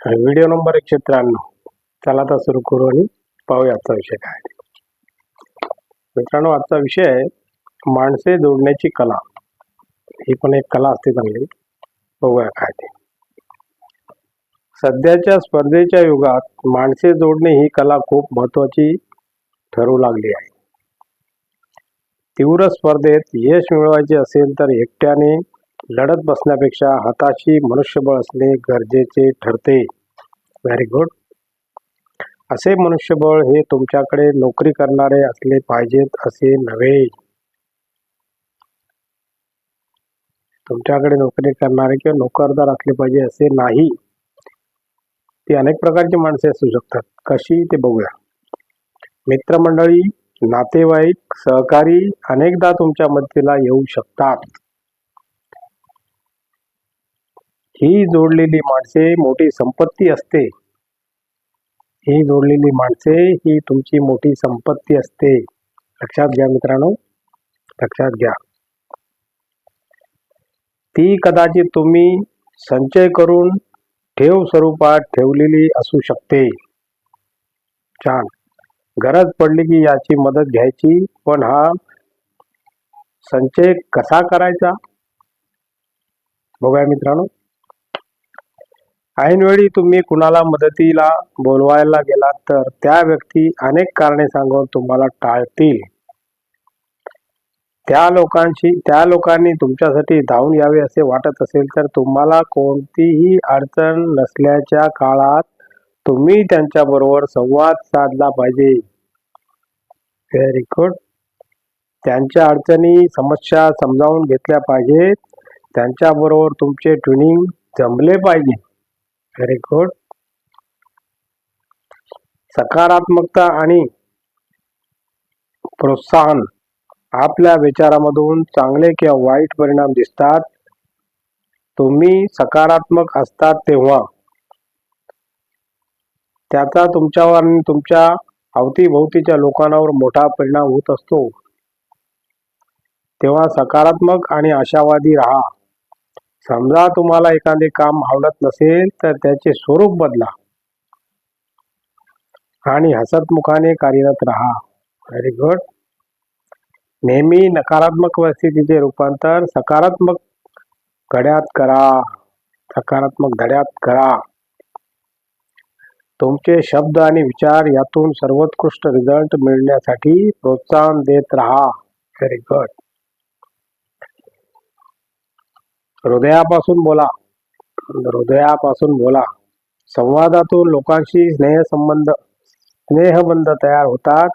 Video number एकशे त्र्याण्णव. चला आता सुरू करू आणि पाहूया आजचा विषय काय मित्रांनो आजचा विषय आहे माणसे जोडण्याची कला. ही पण एक कला असते चांगली. बघूया काय ते. सध्याच्या स्पर्धेच्या युगात माणसे जोडणे ही कला खूप महत्वाची ठरू लागली आहे. तीव्र स्पर्धेत यश मिळवायचे असेल तर एकट्याने लढत बसण्यापेक्षा हाताशी मनुष्यबळ असणे गरजेचे ठरते. व्हेरी गुड असे मनुष्यबळ हे तुमच्याकडे नोकरी करणारे असले पाहिजेत असे नव्हे. तुमच्याकडे नोकरी करणारे किंवा नोकरदार असले पाहिजे असे नाही. ती अनेक प्रकारची माणसे असू शकतात. कशी ते बघूया. मित्रमंडळी नातेवाईक सहकारी अनेकदा तुमच्या मदतीला येऊ शकतात. ही जोडलेली माणसे मोठी संपत्ती असते. ही जोडलेली माणसे ही तुमची मोठी संपत्ती असते. लक्षात घ्या मित्रांनो. लक्षात घ्या. ती कदाचित तुम्ही संचय करून ठेव स्वरूपात ठेवलेली असू शकते. छान. गरज पडली की याची मदत घ्यायची पण हा संचय कसा करायचा? बघूया मित्रांनो. ऐनवेळी तुम्ही कुणाला मदतीला बोलवायला गेलात तर त्या व्यक्ती अनेक कारणे सांगून तुम्हाला टाळतील. त्या लोकांशी त्या लोकांनी तुमच्यासाठी धावून यावे असे वाटत असेल तर तुम्हाला कोणतीही अडचण नसल्याच्या काळात तुम्ही त्यांच्या बरोबर संवाद साधला पाहिजे. व्हेरी गुड त्यांच्या अडचणी समस्या समजावून घेतल्या पाहिजेत. त्यांच्याबरोबर तुमचे ट्युनिंग जमले पाहिजे. व्हेरी गुड सकारात्मकता आणि प्रोत्साहन आपल्या विचारामधून चांगले किंवा वाईट परिणाम दिसतात. तुम्ही सकारात्मक असतात तेव्हा. त्याचा तुमच्यावर आणि तुमच्या अवतीभोवतीच्या लोकांवर मोठा परिणाम होत असतो. तेव्हा सकारात्मक आणि आशावादी राहा. समजा तुम्हाला एखादे काम आवडत नसेल तर त्याचे स्वरूप बदला. आणि हसतमुखाने कार्यरत राहा. व्हेरी गुड नेहमी नकारात्मक परिस्थितीचे रूपांतर सकारात्मक घड्यात करा. सकारात्मक धड्यात करा. तुमचे शब्द आणि विचार यातून सर्वोत्कृष्ट रिझल्ट मिळण्यासाठी प्रोत्साहन देत राहा. व्हेरी गुड हृदयापासून बोला. हृदयापासून बोला. संवादातून लोकांशी स्नेहसंबंध स्नेहबंध तयार होतात.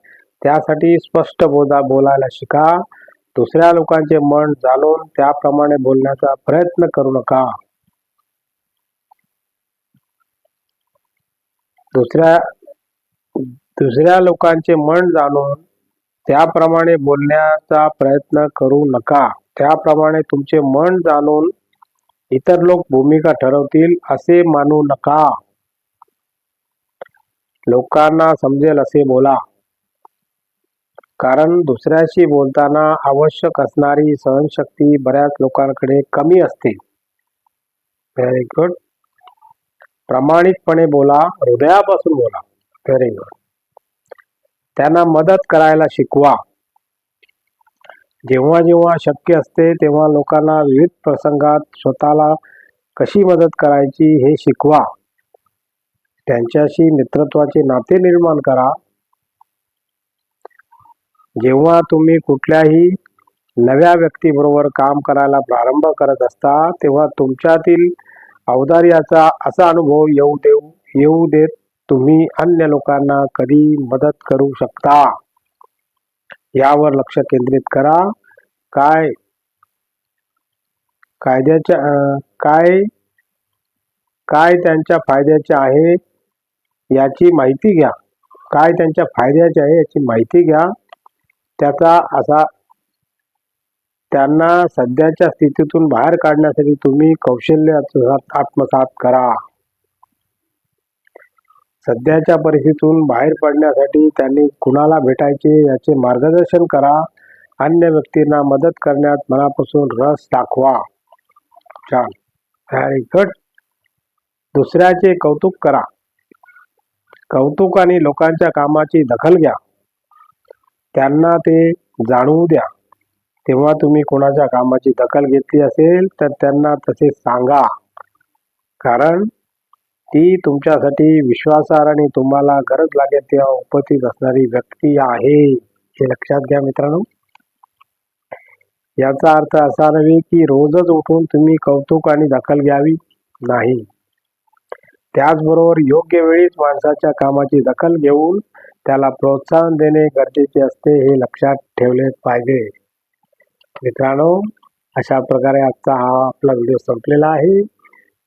त्यासाठी स्पष्ट बोधा बोलायला शिका. दुसऱ्या लोकांचे मन जाणून त्याप्रमाणे बोलण्याचा प्रयत्न करू नका. दुसऱ्या दुसऱ्या लोकांचे मन जाणून त्याप्रमाणे बोलण्याचा प्रयत्न करू नका. त्याप्रमाणे तुमचे मन जाणून इतर लोक भूमिका ठरवतील असे मानू नका. लोकांना समजेल असे बोला. कारण दुसऱ्याशी बोलताना आवश्यक असणारी सहनशक्ती बऱ्याच लोकांकडे कमी असते. व्हेरी गुड प्रामाणिकपणे बोला. हृदयापासून बोला. व्हेरी गुड त्यांना मदत करायला शिकवा. जेव्हा जेव्हा शक्य असते तेव्हा लोकांना विविध प्रसंगात स्वतःला कशी मदत करायची हे शिकवा. त्यांच्याशी मित्रत्वाचे नाते निर्माण करा. जेव्हा तुम्ही कुठल्याही नव्या व्यक्तीबरोबर काम करायला प्रारंभ करत असता तेव्हा तुमच्यातील अवधार्याचा असा अनुभव येऊ देऊ येऊ देत तुम्ही अन्य लोकांना कधी मदत करू शकता? यावर लक्ष केंद्रित करा. काय कायद्याच्या काय काय त्यांच्या फायद्याचे आहे याची माहिती घ्या. काय त्यांच्या फायद्याचे आहे याची माहिती घ्या. त्याचा असा त्यांना सध्याच्या स्थितीतून बाहेर काढण्यासाठी तुम्ही कौशल्य आत्मसात करा. सध्याच्या परिस्थितीतून बाहेर पडण्यासाठी त्यांनी कुणाला भेटायचे याचे मार्गदर्शन करा. अन्य व्यक्तींना मदत करण्यात मनापासून रस दाखवा. छान. व्हेरी गुड दुसऱ्याचे कौतुक करा. कौतुक आणि लोकांच्या कामाची दखल घ्या. त्यांना ते जाणवू द्या. तेव्हा तुम्ही कोणाच्या कामाची दखल घेतली असेल तर त्यांना तसे सांगा. कारण ती तुमच्यासाठी विश्वासार आणि तुम्हाला गरज लागेल तेव्हा उपस्थित असणारी व्यक्ती आहे हे लक्षात घ्या मित्रांनो. याचा अर्थ असा नव्हे की रोजच उठून तुम्ही कौतुक आणि दखल घ्यावी नाही. त्याचबरोबर योग्य वेळीच माणसाच्या कामाची दखल घेऊन त्याला प्रोत्साहन देणे गरजेचे असते हे लक्षात ठेवले पाहिजे. मित्रांनो अशा प्रकारे आजचा हा आपला व्हिडिओ संपलेला आहे.